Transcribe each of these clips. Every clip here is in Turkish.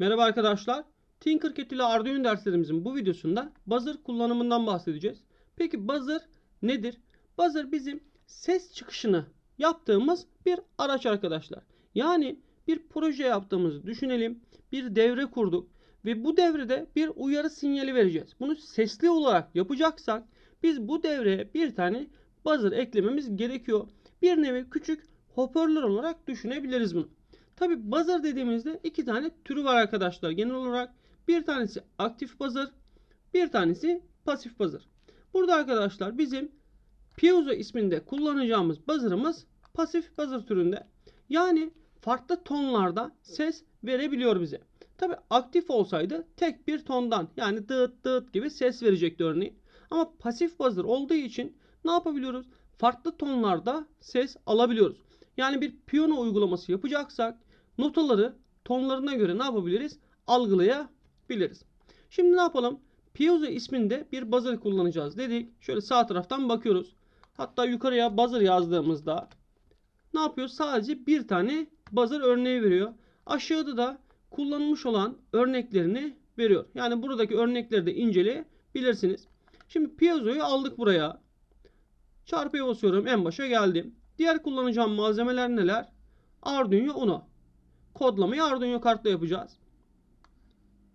Merhaba arkadaşlar. Tinkercad ile Arduino derslerimizin bu videosunda buzzer kullanımından bahsedeceğiz. Peki buzzer nedir? Buzzer bizim ses çıkışını yaptığımız bir araç arkadaşlar. Yani bir proje yaptığımızı düşünelim. Bir devre kurduk ve bu devrede bir uyarı sinyali vereceğiz. Bunu sesli olarak yapacaksak biz bu devreye bir tane buzzer eklememiz gerekiyor. Bir nevi küçük hoparlör olarak düşünebiliriz bunu. Tabi buzzer dediğimizde iki tane türü var arkadaşlar. Genel olarak bir tanesi aktif buzzer, bir tanesi pasif buzzer. Burada arkadaşlar bizim piezo isminde kullanacağımız buzzer'ımız pasif buzzer türünde. Yani farklı tonlarda ses verebiliyor bize. Tabi aktif olsaydı tek bir tondan yani dıt dıt gibi ses verecekti örneğin. Ama pasif buzzer olduğu için ne yapabiliyoruz? Farklı tonlarda ses alabiliyoruz. Yani bir piyano uygulaması yapacaksak notaları tonlarına göre ne yapabiliriz? Algılayabiliriz. Şimdi ne yapalım? Piezo isminde bir buzzer kullanacağız dedik. Şöyle sağ taraftan bakıyoruz. Hatta yukarıya buzzer yazdığımızda ne yapıyor? Sadece bir tane buzzer örneği veriyor. Aşağıda da kullanılmış olan örneklerini veriyor. Yani buradaki örnekleri de inceleyebilirsiniz. Şimdi piezo'yu aldık buraya. Çarpıya basıyorum. En başa geldim. Diğer kullanacağım malzemeler neler? Arduino Uno. Kodlamayı Arduino kartla yapacağız.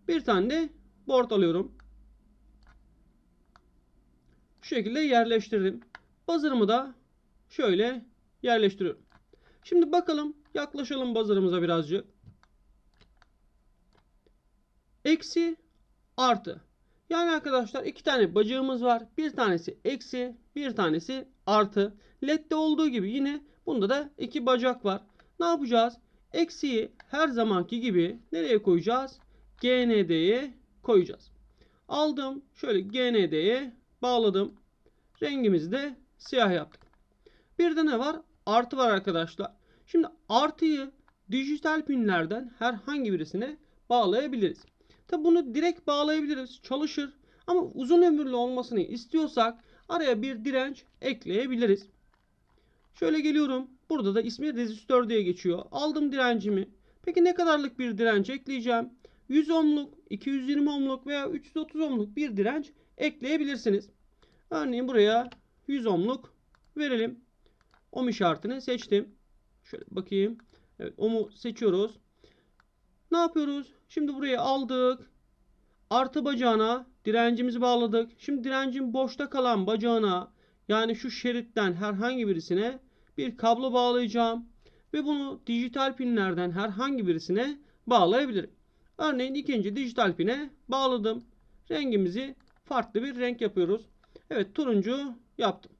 Bir tane de board alıyorum. Şu şekilde yerleştirdim. Buzzer'ımı da şöyle yerleştiriyorum. Şimdi bakalım yaklaşalım buzzer'ımıza birazcık. Eksi artı. Yani arkadaşlar iki tane bacağımız var. Bir tanesi eksi, bir tanesi artı. LED'de olduğu gibi yine bunda da iki bacak var. Ne yapacağız? Eksiyi her zamanki gibi nereye koyacağız? GND'ye koyacağız. Aldım. Şöyle GND'ye bağladım. Rengimizi de siyah yaptık. Bir de ne var? Artı var arkadaşlar. Şimdi artıyı dijital pinlerden herhangi birisine bağlayabiliriz. Tabi bunu direkt bağlayabiliriz. Çalışır. Ama uzun ömürlü olmasını istiyorsak araya bir direnç ekleyebiliriz. Şöyle geliyorum. Burada da ismi rezistör diye geçiyor. Aldım direncimi. Peki ne kadarlık bir direnç ekleyeceğim? 100 ohmluk, 220 ohmluk veya 330 ohmluk bir direnç ekleyebilirsiniz. Örneğin buraya 100 ohmluk verelim. Ohm işaretini seçtim. Şöyle bakayım. Evet ohm'u seçiyoruz. Ne yapıyoruz? Şimdi burayı aldık. Artı bacağına direncimizi bağladık. Şimdi direncin boşta kalan bacağına yani şu şeritten herhangi birisine bir kablo bağlayacağım. Ve bunu dijital pinlerden herhangi birisine bağlayabilirim. Örneğin ikinci dijital pine bağladım. Rengimizi farklı bir renk yapıyoruz. Evet turuncu yaptım.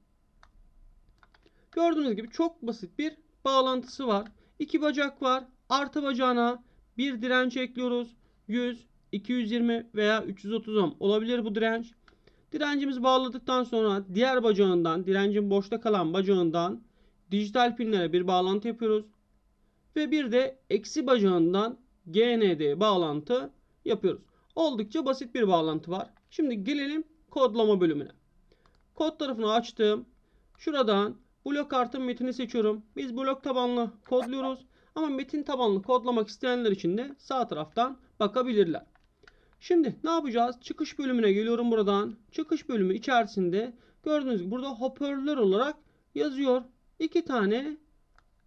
Gördüğünüz gibi çok basit bir bağlantısı var. İki bacak var. Artı bacağına bir direnç ekliyoruz. 100, 220 veya 330 ohm olabilir bu direnç. Direncimizi bağladıktan sonra diğer bacağından, direncin boşta kalan bacağından dijital pinlere bir bağlantı yapıyoruz. Ve bir de eksi bacağından GND bağlantı yapıyoruz. Oldukça basit bir bağlantı var. Şimdi gelelim kodlama bölümüne. Kod tarafını açtım. Şuradan blok kartın metini seçiyorum. Biz blok tabanlı kodluyoruz. Ama metin tabanlı kodlamak isteyenler için de sağ taraftan bakabilirler. Şimdi ne yapacağız? Çıkış bölümüne geliyorum buradan. Çıkış bölümü içerisinde gördüğünüz gibi burada hoparlör olarak yazıyor. İki tane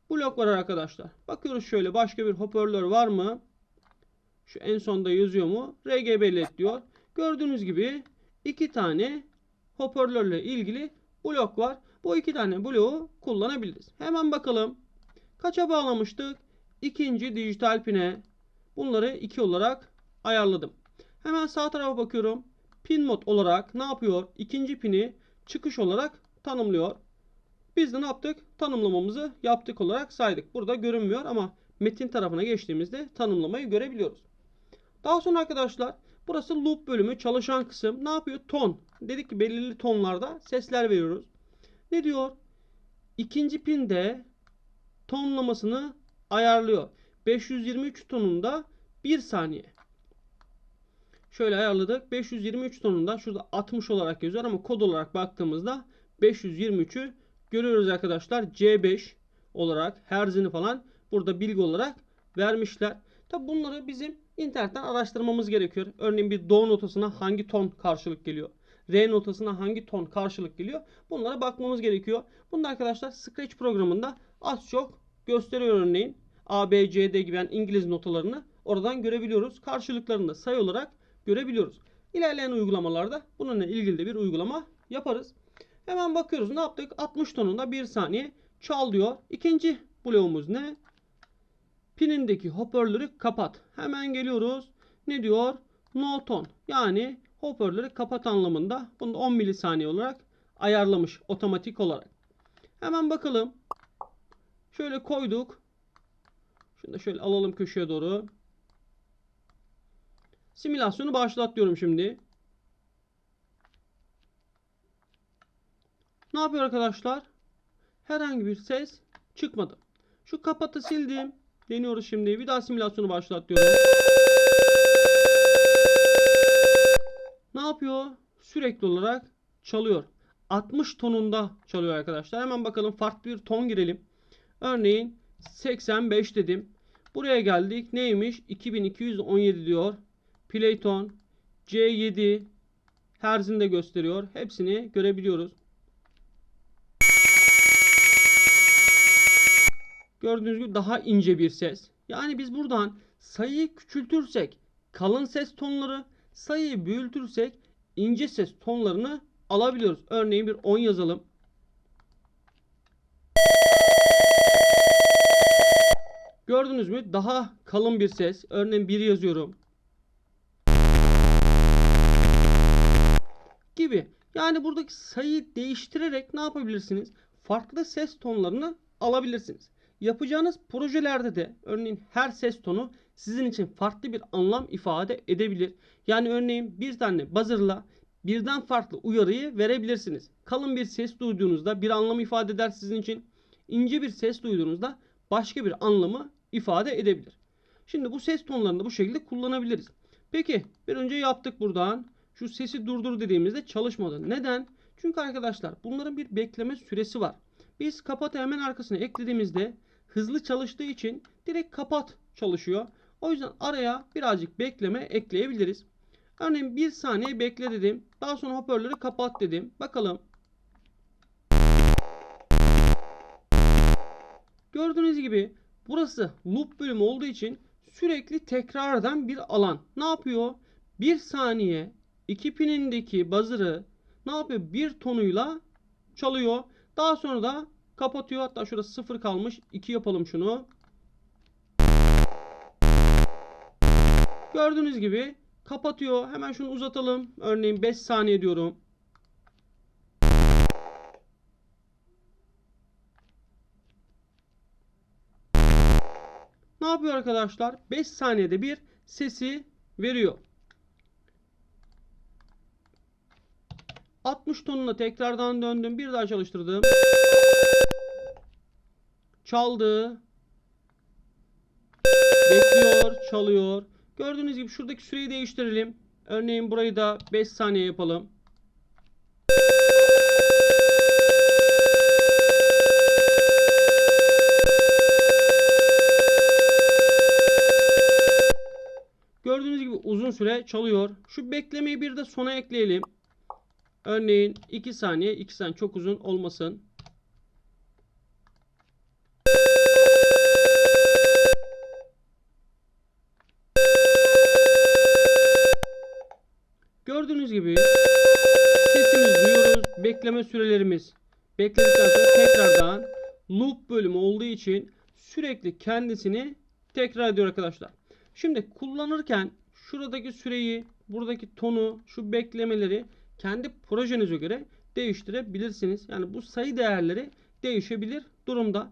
blok var arkadaşlar. Bakıyoruz şöyle başka bir hoparlör var mı? Şu en sonda yazıyor mu? RGB LED diyor. Gördüğünüz gibi iki tane hoparlörle ilgili blok var. Bu iki tane bloğu kullanabiliriz. Hemen bakalım. Kaça bağlamıştık? İkinci dijital pine. Bunları 2 olarak ayarladım. Hemen sağ tarafa bakıyorum. Pin mod olarak ne yapıyor? İkinci pini çıkış olarak tanımlıyor. Biz de ne yaptık? Tanımlamamızı yaptık olarak saydık. Burada görünmüyor ama metin tarafına geçtiğimizde tanımlamayı görebiliyoruz. Daha sonra arkadaşlar burası loop bölümü çalışan kısım. Ne yapıyor? Ton. Dedik ki belirli tonlarda sesler veriyoruz. Ne diyor? İkinci pinde tonlamasını ayarlıyor. 523 tonunda 1 saniye. Şöyle ayarladık. 523 tonunda şurada 60 olarak yazıyor ama kod olarak baktığımızda 523'ü görüyoruz arkadaşlar. C5 olarak herzini falan burada bilgi olarak vermişler. Tabi bunları bizim internetten araştırmamız gerekiyor. Örneğin bir do notasına hangi ton karşılık geliyor? Re notasına hangi ton karşılık geliyor? Bunlara bakmamız gerekiyor. Bunu da arkadaşlar Scratch programında az çok gösteriyor örneğin. A, B, C, D gibi yani İngiliz notalarını oradan görebiliyoruz. Karşılıklarını da sayı olarak görebiliyoruz. İlerleyen uygulamalarda bununla ilgili de bir uygulama yaparız. Hemen bakıyoruz. Ne yaptık? 60 tonunda 1 saniye çal diyor. İkinci bloğumuz ne? Pinindeki hoparlörü kapat. Hemen geliyoruz. Ne diyor? No ton. Yani hoparlörü kapat anlamında. Bunu da 10 milisaniye olarak ayarlamış otomatik olarak. Hemen bakalım. Şöyle koyduk. Şunu da şöyle alalım köşeye doğru. Simülasyonu başlat diyorum şimdi. Ne yapıyor arkadaşlar? Herhangi bir ses çıkmadı. Şu kapatı sildim. Deniyoruz şimdi. Bir daha simülasyonu başlat diyorum. Ne yapıyor? Sürekli olarak çalıyor. 60 tonunda çalıyor arkadaşlar. Hemen bakalım farklı bir ton girelim. Örneğin 85 dedim. Buraya geldik. Neymiş? 2217 diyor. Playton C7 Herz'ini de gösteriyor. Hepsini görebiliyoruz. Gördüğünüz gibi daha ince bir ses. Yani biz buradan sayıyı küçültürsek kalın ses tonları, sayıyı büyütürsek ince ses tonlarını alabiliyoruz. Örneğin bir 10 yazalım. Gördünüz mü? Daha kalın bir ses. Örneğin 1 yazıyorum. Gibi. Yani buradaki sayıyı değiştirerek ne yapabilirsiniz? Farklı ses tonlarını alabilirsiniz. Yapacağınız projelerde de örneğin her ses tonu sizin için farklı bir anlam ifade edebilir. Yani örneğin bir tane buzzer'la birden farklı uyarıyı verebilirsiniz. Kalın bir ses duyduğunuzda bir anlam ifade eder sizin için. İnce bir ses duyduğunuzda başka bir anlamı ifade edebilir. Şimdi bu ses tonlarını bu şekilde kullanabiliriz. Peki bir önce yaptık buradan. Şu sesi durdur dediğimizde çalışmadı. Neden? Çünkü arkadaşlar bunların bir bekleme süresi var. Biz kapat hemen arkasına eklediğimizde hızlı çalıştığı için direkt kapat çalışıyor. O yüzden araya birazcık bekleme ekleyebiliriz. Örneğin bir saniye bekle dedim. Daha sonra hoparlörü kapat dedim. Bakalım. Gördüğünüz gibi burası loop bölümü olduğu için sürekli tekrar eden bir alan. Ne yapıyor? Bir saniye iki pinindeki buzzer'ı ne yapıyor? Bir tonuyla çalıyor. Daha sonra da kapatıyor. Hatta şurada sıfır kalmış. 2 yapalım şunu. Gördüğünüz gibi kapatıyor. Hemen şunu uzatalım. Örneğin 5 saniye diyorum. Ne yapıyor arkadaşlar? 5 saniyede bir sesi veriyor. 60 tonuna tekrardan döndüm. Bir daha çalıştırdım. Çaldı. Bekliyor, çalıyor. Gördüğünüz gibi şuradaki süreyi değiştirelim. Örneğin burayı da 5 saniye yapalım. Gördüğünüz gibi uzun süre çalıyor. Şu beklemeyi bir de sona ekleyelim. Örneğin 2 saniye. 2 saniye çok uzun olmasın. Gördüğünüz gibi sesimizi duyuyoruz. Bekleme sürelerimiz bekledikten sonra tekrardan loop bölümü olduğu için sürekli kendisini tekrar ediyor arkadaşlar. Şimdi kullanırken şuradaki süreyi, buradaki tonu, şu beklemeleri kendi projenize göre değiştirebilirsiniz. Yani bu sayı değerleri değişebilir durumda.